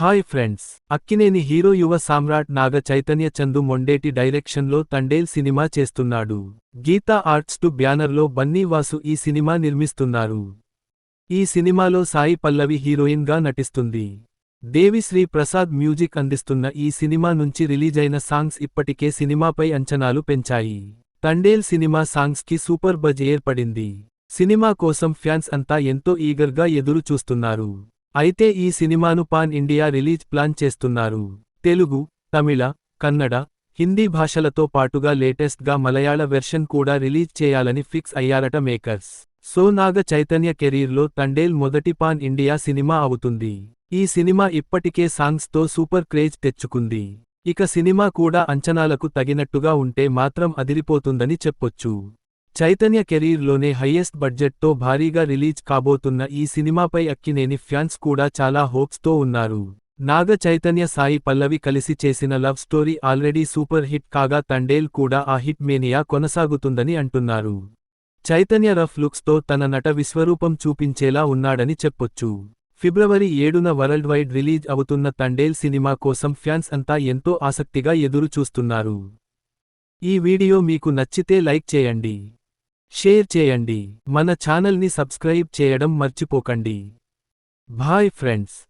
Hi friends Akkineni hero యువ సామ్రాట్ నాగ చైతన్య చందు మొండేటి డైరెక్షన్లో Thandel cinema చేస్తున్నాడు. గీతా ఆర్ట్స్ టు బ్యానర్లో బన్నీవాసు ఈ సినిమా నిర్మిస్తున్నారు. ఈ సినిమాలో సాయి పల్లవి హీరోయిన్గా నటిస్తుంది. దేవిశ్రీ ప్రసాద్ మ్యూజిక్ అందిస్తున్న ఈ సినిమా నుంచి రిలీజైన సాంగ్స్ ఇప్పటికే సినిమాపై అంచనాలు పెంచాయి. తండేల్ సినిమా సాంగ్స్కి సూపర్ బజ్ ఏర్పడింది. సినిమా కోసం ఫ్యాన్స్ అంతా ఎంతో ఈగర్గా ఎదురు చూస్తున్నారు అయితే ఈ సినిమాను పాన్ ఇండియా రిలీజ్ ప్లాన్ చేస్తున్నారు. తెలుగు తమిళ కన్నడ హిందీ భాషలతో పాటుగా లేటెస్ట్గా మలయాళ వెర్షన్ కూడా రిలీజ్ చేయాలని ఫిక్స్ అయ్యారట మేకర్స్. సో నాగ చైతన్య కెరీర్లో తండేల్ మొదటి పాన్ ఇండియా సినిమా అవుతుంది. ఈ సినిమా ఇప్పటికే సాంగ్స్తో సూపర్ క్రేజ్ తెచ్చుకుంది. ఇక సినిమా కూడా అంచనాలకు తగినట్టుగా ఉంటే మాత్రం అదిరిపోతుందని చెప్పొచ్చు. చైతన్య కెరీర్లోనే హయ్యెస్ట్ బడ్జెట్తో భారీగా రిలీజ్ కాబోతున్న ఈ సినిమాపై అక్కినేని ఫ్యాన్స్ కూడా చాలా హోప్స్తో ఉన్నారు. నాగ చైతన్య సాయి పల్లవి కలిసి చేసిన love story already super hit కాగా తండేల్ కూడా ఆ హిట్ మేనియా కొనసాగుతుందని అంటున్నారు. చైతన్య రఫ్ లుక్స్తో తన నట విశ్వరూపం చూపించేలా ఉన్నాడని చెప్పొచ్చు. ఫిబ్రవరి ఏడున వరల్డ్ వైడ్ రిలీజ్ అవుతున్న తండేల్ సినిమా కోసం ఫ్యాన్స్ అంతా ఎంతో ఆసక్తిగా ఎదురు చూస్తున్నారు ఈ వీడియో మీకు నచ్చితే లైక్ చేయండి. షేర్ చేయండి. మన ఛానల్ని సబ్స్క్రైబ్ చేయడం మర్చిపోకండి. Bye friends.